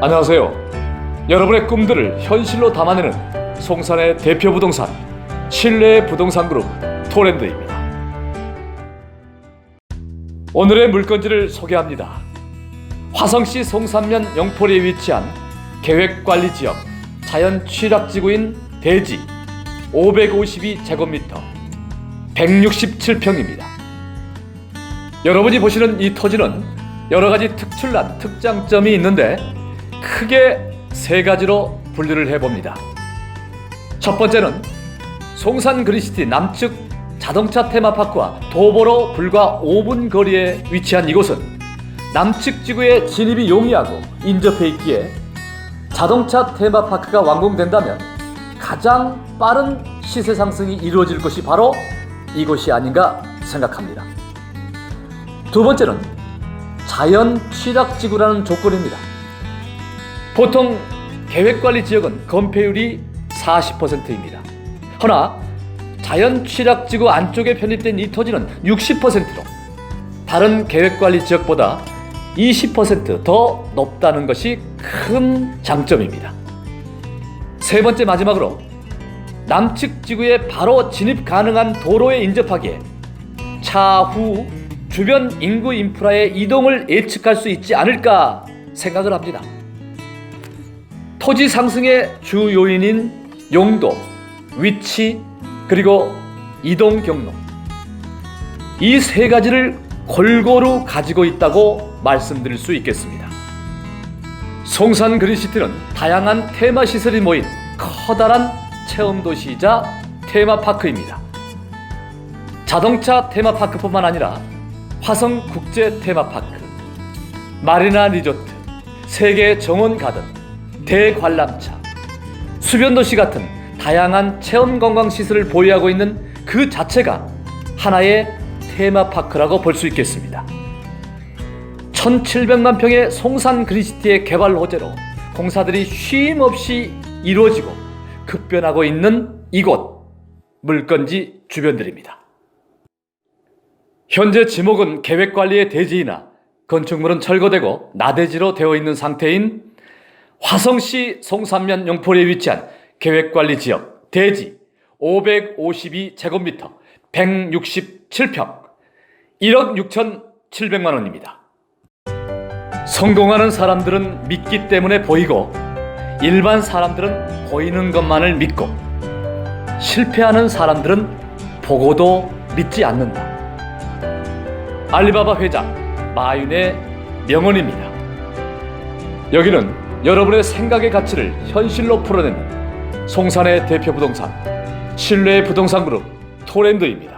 안녕하세요. 여러분의 꿈들을 현실로 담아내는 송산의 대표 부동산 신뢰 부동산 그룹 토랜드입니다. 오늘의 물건지를 소개합니다. 화성시 송산면 영포리에 위치한 계획관리지역 자연 취락지구인 대지 552제곱미터 167평입니다. 여러분이 보시는 이 토지는 여러 가지 특출난 특장점이 있는데 크게 세 가지로 분류를 해봅니다. 첫 번째는 송산 그리시티 남측 자동차 테마파크와 도보로 불과 5분 거리에 위치한 이곳은 남측 지구에 진입이 용이하고 인접해 있기에 자동차 테마파크가 완공된다면 가장 빠른 시세 상승이 이루어질 것이 바로 이곳이 아닌가 생각합니다. 두 번째는 자연 취락 지구라는 조건입니다. 보통 계획관리 지역은 건폐율이 40%입니다. 허나 자연 취락지구 안쪽에 편입된 이 토지는 60%로 다른 계획관리 지역보다 20%더 높다는 것이 큰 장점입니다. 세 번째 마지막으로 남측 지구에 바로 진입 가능한 도로에 인접하기에 차후 주변 인구 인프라의 이동을 예측할 수 있지 않을까 생각을 합니다. 토지 상승의 주 요인인 용도, 위치, 그리고 이동 경로. 이 세 가지를 골고루 가지고 있다고 말씀드릴 수 있겠습니다. 송산 그린시티는 다양한 테마 시설이 모인 커다란 체험 도시이자 테마파크입니다. 자동차 테마파크뿐만 아니라 화성 국제 테마파크, 마리나 리조트, 세계 정원 가든, 대관람차, 수변 도시 같은 다양한 체험 관광 시설을 보유하고 있는 그 자체가 하나의 테마파크라고 볼 수 있겠습니다. 1700만 평의 송산 그리시티의 개발 호재로 공사들이 쉼 없이 이루어지고 급변하고 있는 이곳 물건지 주변들입니다. 현재 지목은 계획관리의 대지이나 건축물은 철거되고 나대지로 되어 있는 상태인 화성시 송산면 영포리에 위치한 계획관리 지역 대지 552제곱미터 167평 1억 6,700만 원입니다. 성공하는 사람들은 믿기 때문에 보이고 일반 사람들은 보이는 것만을 믿고 실패하는 사람들은 보고도 믿지 않는다. 알리바바 회장 마윤의 명언입니다. 여기는 여러분의 생각의 가치를 현실로 풀어내는 송산의 대표 부동산 신뢰의 부동산 그룹 토랜드입니다.